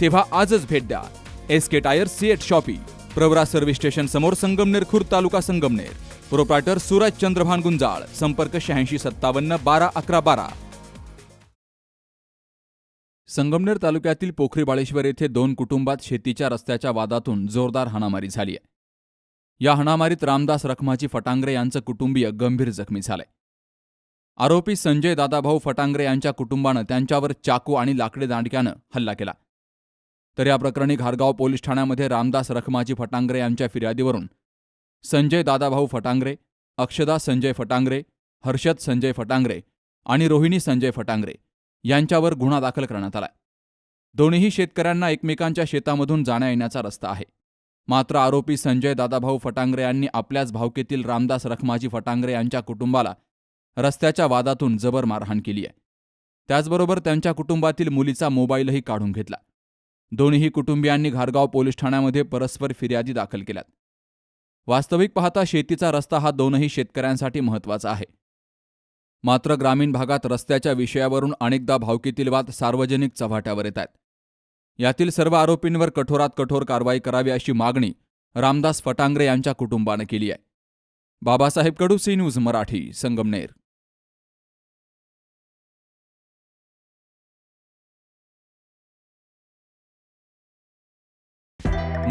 तेव्हा आजच भेट द्या. S K tyre CEAT shoppe Pravara service station समोर संगमनेर खुर्द तालुका संगमनेर. प्रोप्रायटर सूरज चंद्रभान गुंजाळ संपर्क शहाऐंशी सत्तावन्न बारा अकरा बारा. संगमनेर तालुक्यातील पोखरी बाळेश्वर येथे दोन कुटुंबात शेतीच्या रस्त्याच्या वादातून जोरदार हाणामारी झाली आहे या हाणामारीत रामदास रखमाची फटांग्रे यांचं कुटुंबीय गंभीर जखमी झालंय. आरोपी संजय दादाभाऊ फटांग्रे यांच्या कुटुंबानं त्यांच्यावर चाकू आणि लाकडी दांडक्यानं हल्ला केला. तर या प्रकरणी घारगाव पोलीस ठाण्यामध्ये रामदास रखमाजी फटांगरे यांच्या फिर्यादीवरून संजय दादाभाऊ फटांगरे अक्षदा संजय फटांगरे हर्षद संजय फटांगरे आणि रोहिणी संजय फटांगरे यांच्यावर गुन्हा दाखल करण्यात आलाय. दोन्हीही शेतकऱ्यांना एकमेकांच्या शेतामधून जाण्या येण्याचा रस्ता आहे. मात्र आरोपी संजय दादाभाऊ फटांगरे यांनी आपल्याच भावकेतील रामदास रखमाजी फटांगरे यांच्या कुटुंबाला रस्त्याच्या वादातून जबर मारहाण केली आहे. त्याचबरोबर त्यांच्या कुटुंबातील मुलीचा मोबाईलही काढून घेतला. दोन्हीही कुटुंबियांनी घारगाव पोलीस ठाण्यामध्ये परस्पर फिर्यादी दाखल केल्यात. वास्तविक पाहता शेतीचा रस्ता हा दोनही शेतकऱ्यांसाठी महत्त्वाचा आहे. मात्र ग्रामीण भागात रस्त्याच्या विषयावरून अनेकदा भावकीतील वाद सार्वजनिक चव्हाट्यावर येत आहेत यातील सर्व आरोपींवर कठोरात कठोर कारवाई करावी अशी मागणी रामदास फटांग्रे यांच्या कुटुंबानं केली आहे. Babasaheb Kadu C news Marathi Sangamner.